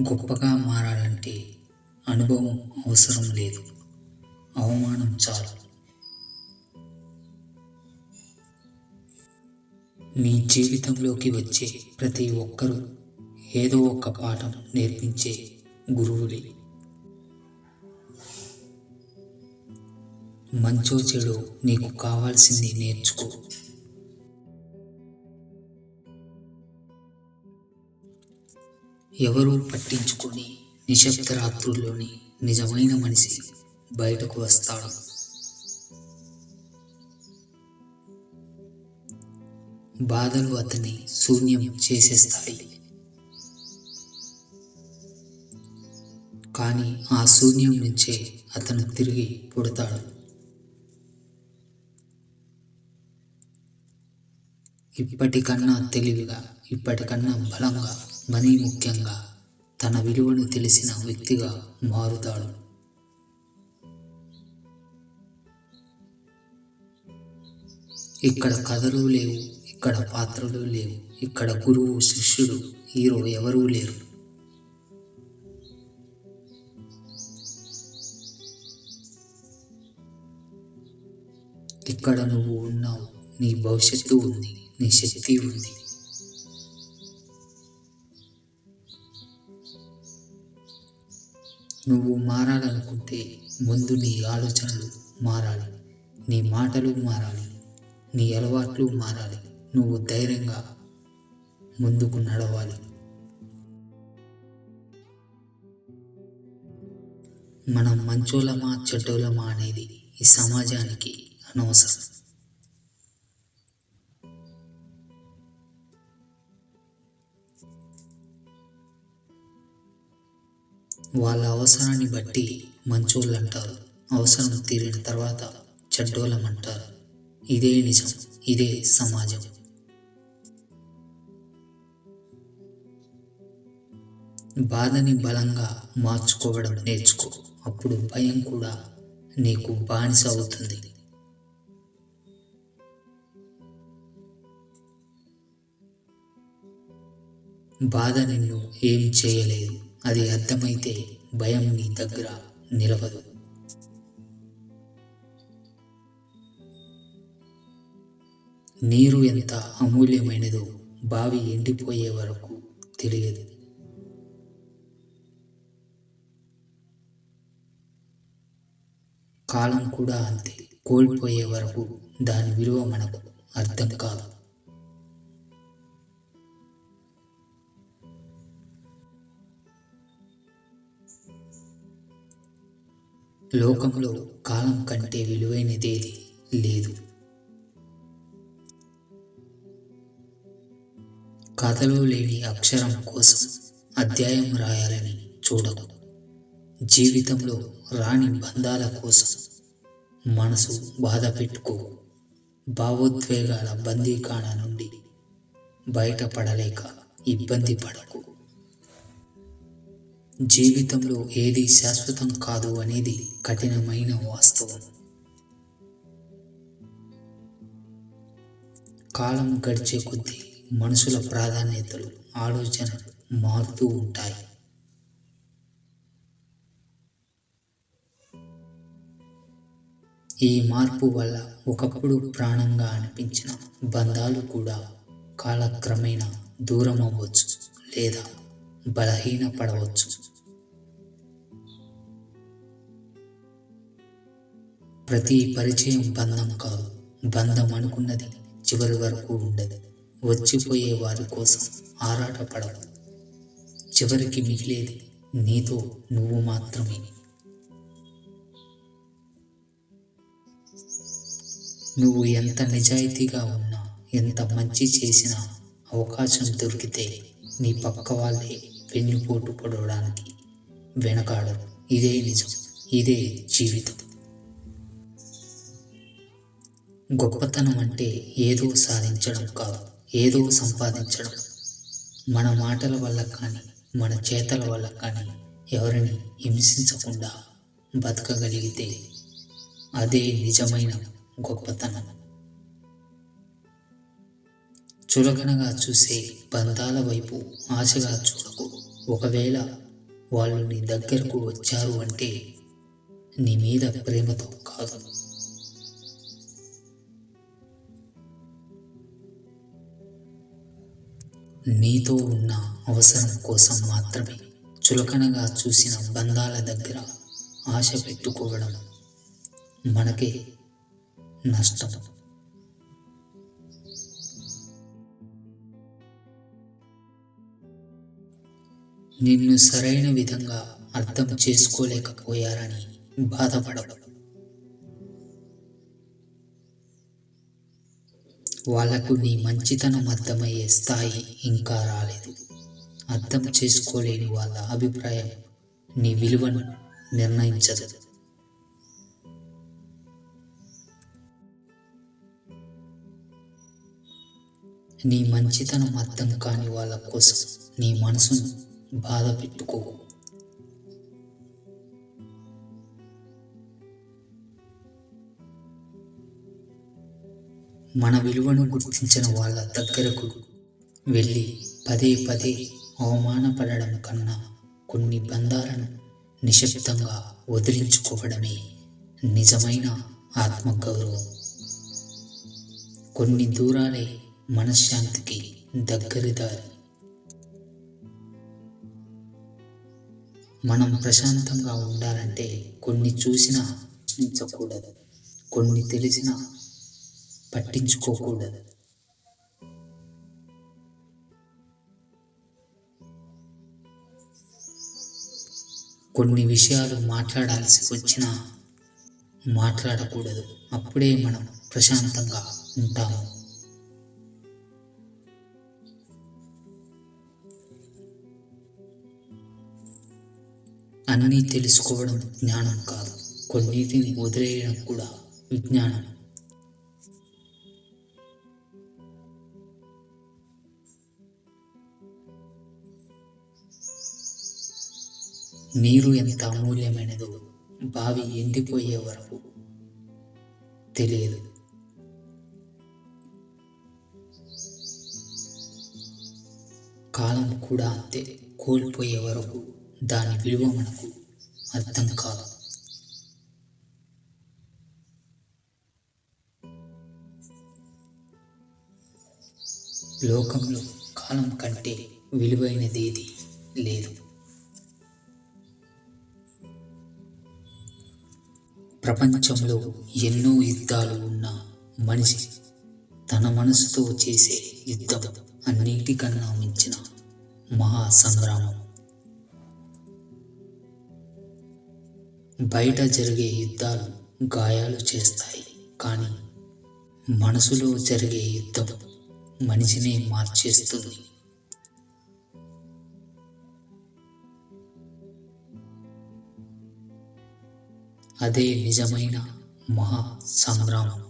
గొప్పగా మారాలంటే అనుభవం అవసరం లేదు. అవమానం చాలు. మీ జీవితంలోకి వచ్చే ప్రతి ఒక్కరూ ఏదో ఒక పాఠం నేర్పించే గురువులే. మంచో చెడు నీకు కావాల్సింది నేర్చుకో. ఎవరూ పట్టించుకొని నిశ్శబ్ద రాత్రుల్లోని నిజమైన మనిషి బయటకు వస్తాడు. బాధలు అతన్ని శూన్యం చేసేస్తాయి. కానీ ఆ శూన్యం నుంచే అతను తిరిగి పుడతాడు. ఇప్పటికన్నా తెలివిగా ఇప్పటికన్నా బలంగా మరీ ముఖ్యంగా తన విలువను తెలిసిన వ్యక్తిగా మారుతాడు. ఇక్కడ కథలు లేవు ఇక్కడ పాత్రలు లేవు ఇక్కడ గురువు శిష్యుడు హీరో ఎవరూ లేరు. ఇక్కడ నువ్వు ఉన్నావు నీ భవిష్యత్తు ఉంది నీ శక్తి ఉంది. నువ్వు మారాలనుకుంటే ముందు నీ ఆలోచనలు మారాలి నీ మాటలు మారాలి నీ అలవాట్లు మారాలి. నువ్వు ధైర్యంగా ముందుకు నడవాలి. మనం మంచోళమా చెడ్డోళమా అనేది ఈ సమాజానికి అనవసరం. వాళ్ళ అవసరాన్ని బట్టి మంచోళ్ళు అంటారు అవసరం తీరిన తర్వాత చెడ్డోళ్ళం అంటారు ఇదే నిజం ఇదే సమాజం. బాధని బలంగా మార్చుకోవడం నేర్చుకో అప్పుడు భయం కూడా నీకు బానిస అవుతుంది. బాధ నిన్ను ఏం చేయలేదు. అది అర్థమైతే భయం నీ దగ్గర నిలవదు. నీరు ఎంత అమూల్యమైనదో బావి ఎండిపోయే వరకు తెలియదు. కాలం కూడా అంతే కోల్పోయే వరకు దాని విలువ మనకు అర్థం కాదు. లోకంలో కాలం కంటే విలువైనదేది లేదు. కథలో లేని అక్షరం కోసం అధ్యాయం రాయాలని చూడకు. జీవితంలో రాని బంధాల కోసం మనసు బాధ పెట్టుకో. భావోద్వేగాల బందీకాణ నుండి బయటపడలేక ఇబ్బంది పడకు. జీవితంలో ఏది శాశ్వతం కాదు అనేది కఠినమైన వాస్తవం. కాలం గడిచే కొద్దీ మనుషుల ప్రాధాన్యతలు ఆలోచనలు మారుతూ ఉంటాయి. ఈ మార్పు వల్ల ఒకప్పుడు ప్రాణంగా అనిపించిన బంధాలు కూడా కాలక్రమేణా దూరం అవ్వచ్చు లేదా బలహీనపడవచ్చు. ప్రతి పరిచయం బంధం కాదు. బంధం అనుకున్నది చివరి వరకు ఉండదు. వచ్చిపోయే వారి కోసం ఆరాటపడవు చివరికి మిగిలేది నీతో నువ్వు మాత్రమే. నువ్వు ఎంత నిజాయితీగా ఉన్నా ఎంత మంచి చేసినా అవకాశం దొరికితే నీ పక్క వాళ్ళే వెన్నుపోటు పడవడానికి వెనకాడరు. ఇదే నిజం ఇదే జీవితం. గొప్పతనం అంటే ఏదో సాధించడం కాదు ఏదో సంపాదించడం. మన మాటల వల్ల కానీ మన చేతల వల్ల కానీ ఎవరిని హింసించకుండా బతకగలిగితే అదే నిజమైన గొప్పతనం. చులకనగా చూసే బంధాల వైపు ఆశగా చూడకు. ఒకవేళ వాళ్ళు నీ దగ్గరకు వచ్చారు అంటే నీ మీద ప్రేమతో కాదు. నీతో ఉన్న అవసరం కోసం మాత్రమే చులకనగా చూసిన బంధాల దగ్గర ఆశ పెట్టుకోవడం మనకే నష్టం. నిన్ను సరైన విధంగా అర్థం చేసుకోలేకపోయారని బాధపడడం వాళ్ళకు నీ మంచితనం అర్థమయ్యే స్థాయి ఇంకా రాలేదు. అర్థం చేసుకోలేని వాళ్ళ అభిప్రాయం నీ విలువను నిర్ణయించదు. నీ మంచితనం అర్థం కాని వాళ్ళ కోసం నీ మనసును బాధ పెట్టుకోకు. మన విలువను గుర్తించిన వాళ్ళ దగ్గరకు వెళ్ళి పదే పదే అవమానపడడం కన్నా కొన్ని బంధాలను నిశ్శబ్దంగా వదిలించుకోవడమే నిజమైన ఆత్మగౌరవం. కొన్ని దూరాలే మనశ్శాంతికి దగ్గరిదారి మనం ప్రశాంతంగా ఉండాలంటే కొన్ని చూసినా ప్రశ్నించకూడదు కొన్ని తెలిసినా పట్టించుకోకూడదు. కొన్ని విషయాలు మాట్లాడాల్సి వచ్చినా మాట్లాడకూడదు. అప్పుడే మనం ప్రశాంతంగా ఉంటాము. అన్నీ తెలుసుకోవడం జ్ఞానం కాదు. కొన్నిటిని వదిలేయడం కూడా విజ్ఞానం. నీరు ఎంత అమూల్యమైనదో బావి ఎండిపోయే వరకు తెలియదు. కాలం కూడా అంతే కోల్పోయే వరకు దాని విలువ మనకు అర్థం కాదు. లోకంలో కాలం కంటే విలువైనదేది లేదు. ప్రపంచంలో ఎన్నో యుద్ధాలు ఉన్న మనిషి తన మనసుతో చేసే యుద్ధం అన్నిటికన్నా మించిన మహా సంగ్రామం బయట జరిగే యుద్ధాలు గాయాలు చేస్తాయి కానీ మనసులో జరిగే యుద్ధం మనిషినే మార్చేస్తుంది. అదే నిజమైన మహా సంగ్రామం.